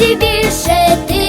друзів більше ти.